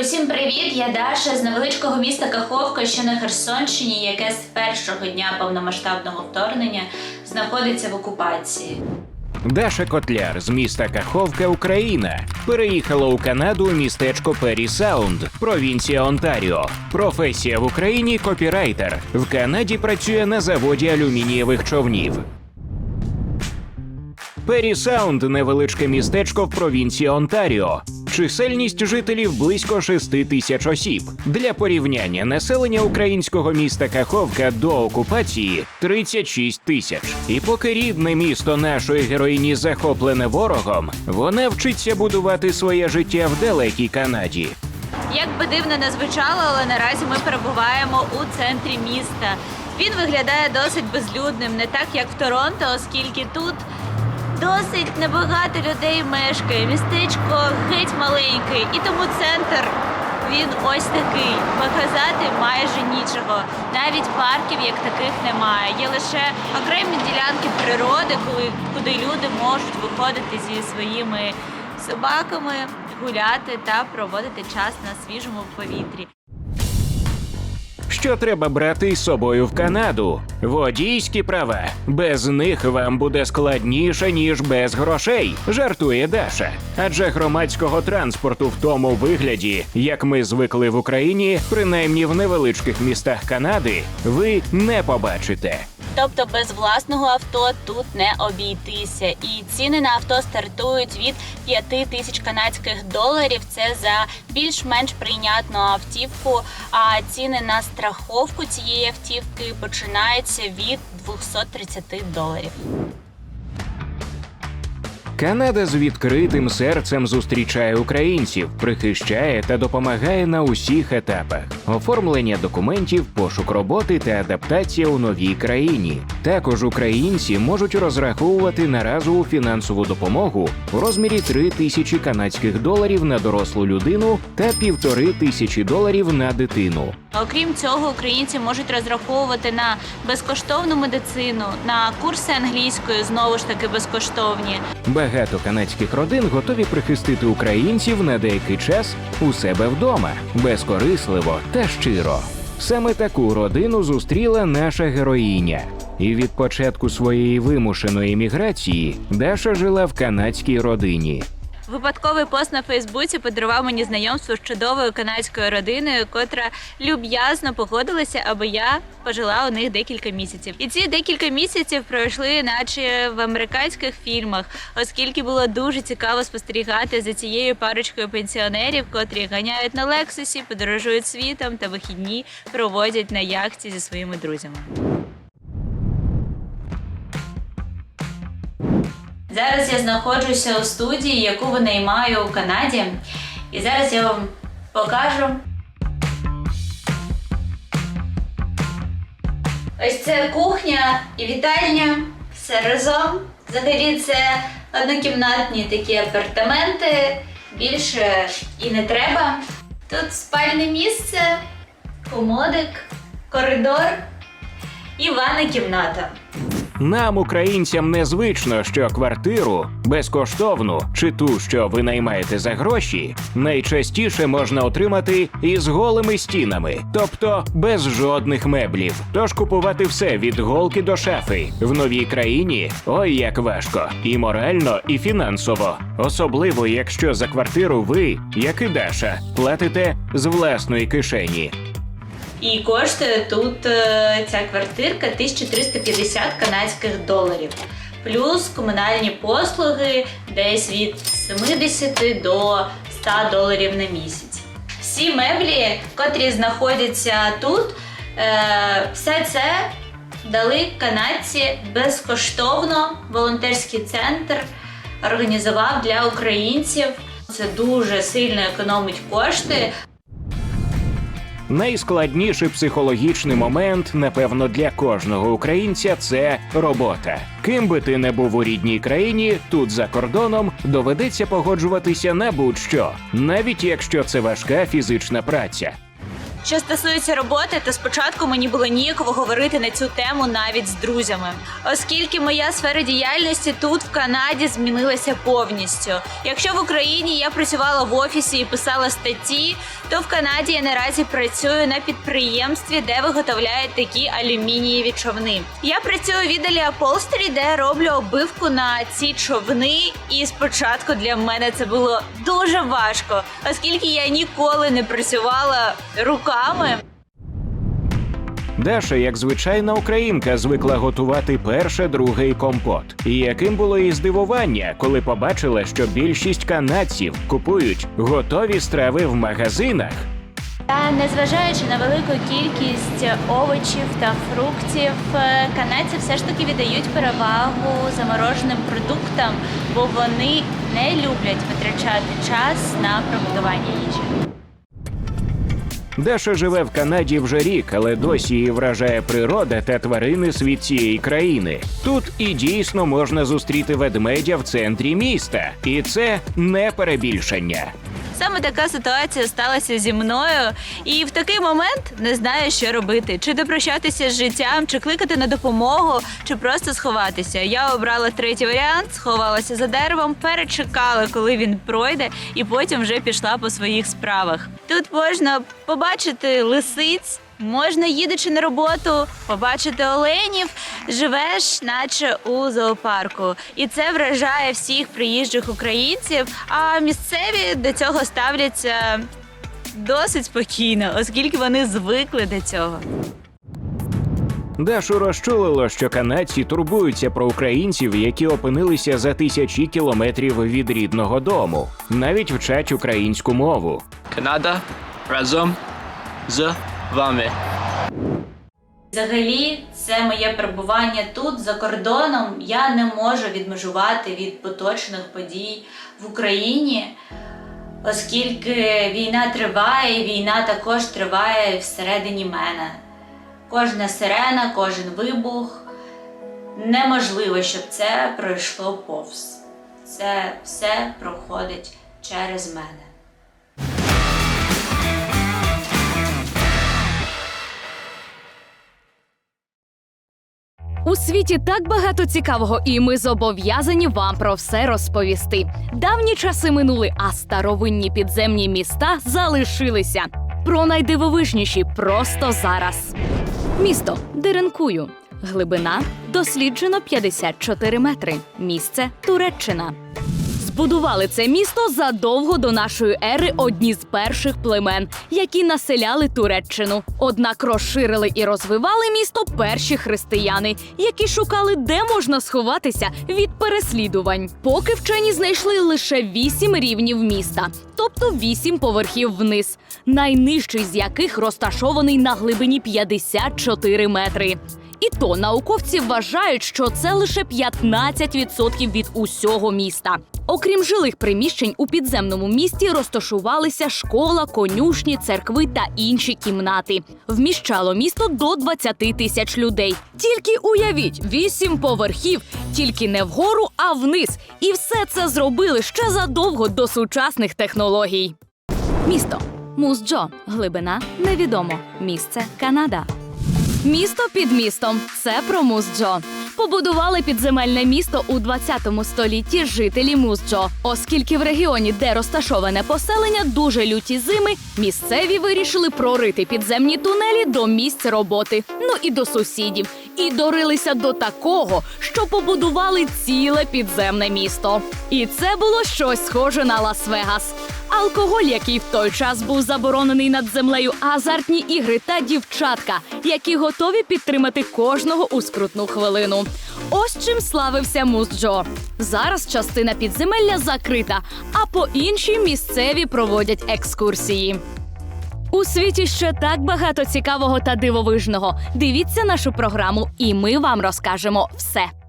Усім привіт! Я Даша з невеличкого міста Каховка, що на Херсонщині, яке з першого дня повномасштабного вторгнення знаходиться в окупації. Даша Котляр з міста Каховка, Україна, переїхала у Канаду у містечко Пері Саунд, провінція Онтаріо. Професія в Україні копірайтер. В Канаді працює на заводі алюмінієвих човнів. Пері Саунд невеличке містечко в провінції Онтаріо. Чисельність жителів близько 6 тисяч осіб. Для порівняння населення українського міста Каховка до окупації 36 тисяч. І поки рідне місто нашої героїні захоплене ворогом, вона вчиться будувати своє життя в далекій Канаді. Як би дивно не звучало, але наразі ми перебуваємо у центрі міста. Він виглядає досить безлюдним, не так як в Торонто, оскільки тут досить небагато людей мешкає. Містечко геть маленьке, і тому центр він ось такий. Показати майже нічого. Навіть парків як таких немає. Є лише окремі ділянки природи, коли куди люди можуть виходити зі своїми собаками, гуляти та проводити час на свіжому повітрі. Що треба брати із собою в Канаду? Водійські права. Без них вам буде складніше, ніж без грошей, жартує Даша. Адже громадського транспорту в тому вигляді, як ми звикли в Україні, принаймні в невеличких містах Канади, ви не побачите. Тобто без власного авто тут не обійтися. І ціни на авто стартують від 5 тисяч канадських доларів. Це за більш-менш прийнятну автівку. А ціни на страховку цієї автівки починаються від 230 доларів. Канада з відкритим серцем зустрічає українців, прихищає та допомагає на усіх етапах: оформлення документів, пошук роботи та адаптація у новій країні. Також українці можуть розраховувати на разову фінансову допомогу у розмірі 3 тисячі канадських доларів на дорослу людину та півтори тисячі доларів на дитину. Окрім цього, українці можуть розраховувати на безкоштовну медицину, на курси англійської знову ж таки безкоштовні. Багато канадських родин готові прихистити українців на деякий час у себе вдома, безкорисливо та щиро. Саме таку родину зустріла наша героїня. І від початку своєї вимушеної міграції Даша жила в канадській родині. Випадковий пост на Фейсбуці подарував мені знайомство з чудовою канадською родиною, котра люб'язно погодилася, аби я пожила у них декілька місяців. І ці декілька місяців пройшли, наче в американських фільмах, оскільки було дуже цікаво спостерігати за цією парочкою пенсіонерів, котрі ганяють на лексусі, подорожують світом та вихідні проводять на яхті зі своїми друзями. Зараз я знаходжуся у студії, яку винаймаю у Канаді. І зараз я вам покажу. Ось це кухня і вітальня. Все разом. Взагалі це однокімнатні такі апартаменти. Більше і не треба. Тут спальне місце, комодик, коридор і ванна кімната. Нам, українцям, незвично, що квартиру безкоштовну чи ту, що ви наймаєте за гроші, найчастіше можна отримати із голими стінами, тобто без жодних меблів. Тож купувати все від голки до шафи в новій країні ой як важко, і морально, і фінансово. Особливо, якщо за квартиру ви, як і Даша, платите з власної кишені. І коштує тут е, ця квартирка 1350 канадських доларів. Плюс комунальні послуги десь від 70 до 100 доларів на місяць. Всі меблі, котрі знаходяться тут, е, все це дали канадці безкоштовно. Волонтерський центр організував для українців. Це дуже сильно економить кошти. Найскладніший психологічний момент, напевно, для кожного українця це робота. Ким би ти не був у рідній країні, тут за кордоном доведеться погоджуватися на будь-що, навіть якщо це важка фізична праця. Що стосується роботи, то спочатку мені було ніяково говорити на цю тему навіть з друзями, оскільки моя сфера діяльності тут в Канаді змінилася повністю. Якщо в Україні я працювала в офісі і писала статті, то в Канаді я наразі працюю на підприємстві, де виготовляють такі алюмінієві човни. Я працюю в відділі Апостері, де роблю обивку на ці човни. І спочатку для мене це було дуже важко, оскільки я ніколи не працювала руками. Даша, як звичайна українка, звикла готувати перше, друге компот. І яким було її здивування, коли побачила, що більшість канадців купують готові страви в магазинах. Та незважаючи на велику кількість овочів та фруктів, е, канадці все ж таки віддають перевагу замороженим продуктам, бо вони не люблять витрачати час на приготування їжі. Даша живе в Канаді вже рік, але досі її вражає природа та тварини світ цієї країни. Тут і дійсно можна зустріти ведмедя в центрі міста, і це не перебільшення. Саме така ситуація сталася зі мною, і в такий момент не знаю, що робити: чи допрощатися з життям, чи кликати на допомогу, чи просто сховатися. Я обрала третій варіант, сховалася за деревом, перечекала, коли він пройде, і потім вже пішла по своїх справах. Тут можна побачити лисиць. Можна, їдучи на роботу, побачити оленів, живеш, наче у зоопарку, і це вражає всіх приїжджих українців. А місцеві до цього ставляться досить спокійно, оскільки вони звикли до цього. Дашу розчулило, що канадці турбуються про українців, які опинилися за тисячі кілометрів від рідного дому, навіть вчать українську мову. Канада разом з вами. Взагалі, це моє перебування тут за кордоном. Я не можу відмежувати від поточних подій в Україні, оскільки війна триває, і війна також триває всередині мене. Кожна сирена, кожен вибух. Неможливо, щоб це пройшло повз. Це все проходить через мене. У світі так багато цікавого, і ми зобов'язані вам про все розповісти. Давні часи минули, а старовинні підземні міста залишилися. Про найдивовижніші просто зараз. Місто Деренкую. Глибина досліджено 54 метри. Місце Туреччина. Збудували це місто задовго до нашої ери одні з перших племен, які населяли Туреччину. Однак розширили і розвивали місто перші християни, які шукали, де можна сховатися від переслідувань. Поки вчені знайшли лише вісім рівнів міста, тобто вісім поверхів вниз, найнижчий з яких розташований на глибині 54 метри. І то науковці вважають, що це лише 15% від усього міста. Окрім жилих приміщень, у підземному місті розташувалися школа, конюшні, церкви та інші кімнати. Вміщало місто до 20 тисяч людей. Тільки уявіть, вісім поверхів, тільки не вгору, а вниз. І все це зробили ще задовго до сучасних технологій. Місто Музджо. Глибина невідомо. Місце Канада. Місто під містом. Це про Музджо. Побудували підземельне місто у 20 столітті жителі Музджо, оскільки в регіоні, де розташоване поселення, дуже люті зими, місцеві вирішили прорити підземні тунелі до місць роботи, ну і до сусідів, і дорилися до такого, що побудували ціле підземне місто. І це було щось схоже на Лас-Вегас. Алкоголь, який в той час був заборонений над землею, азартні ігри та дівчатка, які готові підтримати кожного у скрутну хвилину. Ось чим славився Мус Джо. Зараз частина підземелля закрита, а по іншій місцеві проводять екскурсії. У світі ще так багато цікавого та дивовижного. Дивіться нашу програму, і ми вам розкажемо все.